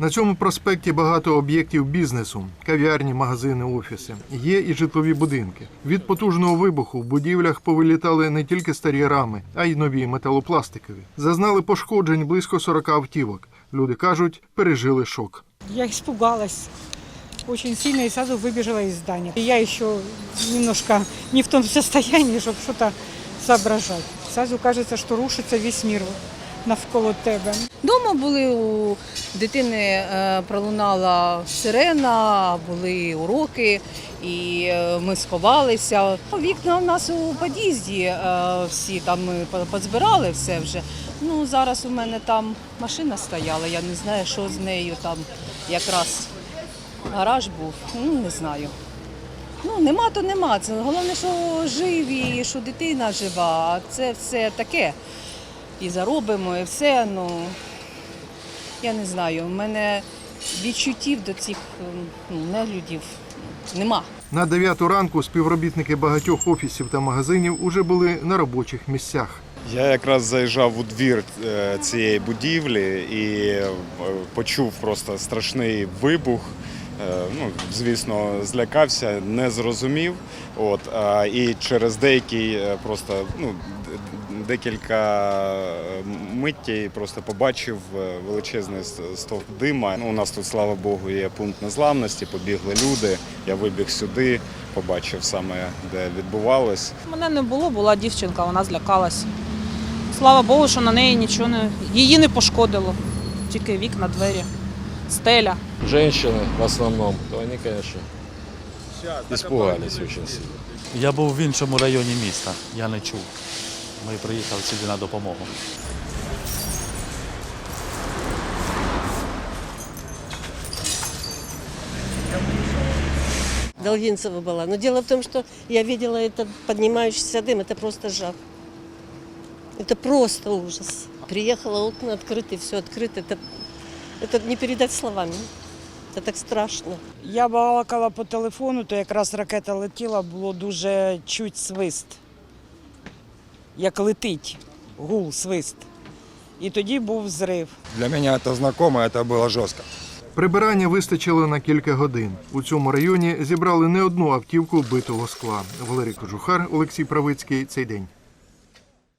На цьому проспекті багато об'єктів бізнесу: кав'ярні, магазини, офіси. Є і житлові будинки. Від потужного вибуху в будівлях повилітали не тільки старі рами, а й нові металопластикові. Зазнали пошкоджень близько 40 автівок. Люди кажуть, пережили шок. Я испугалась очень сильно и сразу выбежала из здания. И я еще немножко не в том состоянии, чтобы что-то соображать. Сразу кажется, что рушится весь мир навколо тебе. Дома були у дитини е, пролунала сирена, були уроки, і е, ми сховалися. Вікна у нас у під'їзді е, всі там ми позбирали все вже. Ну зараз у мене там машина стояла, я не знаю, що з нею там якраз гараж був. Ну не знаю. Ну нема, то нема. Це головне, що живі, що дитина жива. А це все таке і заробимо, і все. Ну я не знаю. У мене відчуттів до цих ем, ну, нелюдів нема. На 9 ранку співробітники багатьох офісів та магазинів уже були на робочих місцях. Я якраз заїжджав у двір е, цієї будівлі і е, почув просто страшний вибух. Е, Ну, звісно, злякався, не зрозумів. От, і через деякий е, просто ну, декілька миттей просто побачив е, величезний стовп дима. Ну, у нас тут, слава Богу, є пункт незламності, побігли люди. Я вибіг сюди, побачив саме, де відбувалось. Мене не було, була дівчинка, вона злякалась. Слава Богу, що на неї нічого не її не пошкодило. Тільки вікна, двері, стеля. женщины в основном, то они, конечно, испугались очень сильно. Я був в іншому районі міста, я не чув. Ми приїхали сюди на допомогу. Долгинцева была. Но дело в том, что я видела этот поднимающийся дым, это просто жах. Это просто ужас. Приехала, окна открыты, все открыто. Это, это не передать словами. Это так страшно. Я балакала по телефону, то якраз ракета летіла, було дуже чуть свист. Як летить, гул, свист. І тоді був зрив. Для меня это знакомо, это было жестко. Прибирання вистачило на кілька годин. У цьому районі зібрали не одну автівку битого скла. Валерій Кожухар, Олексій Правицький. Цей день.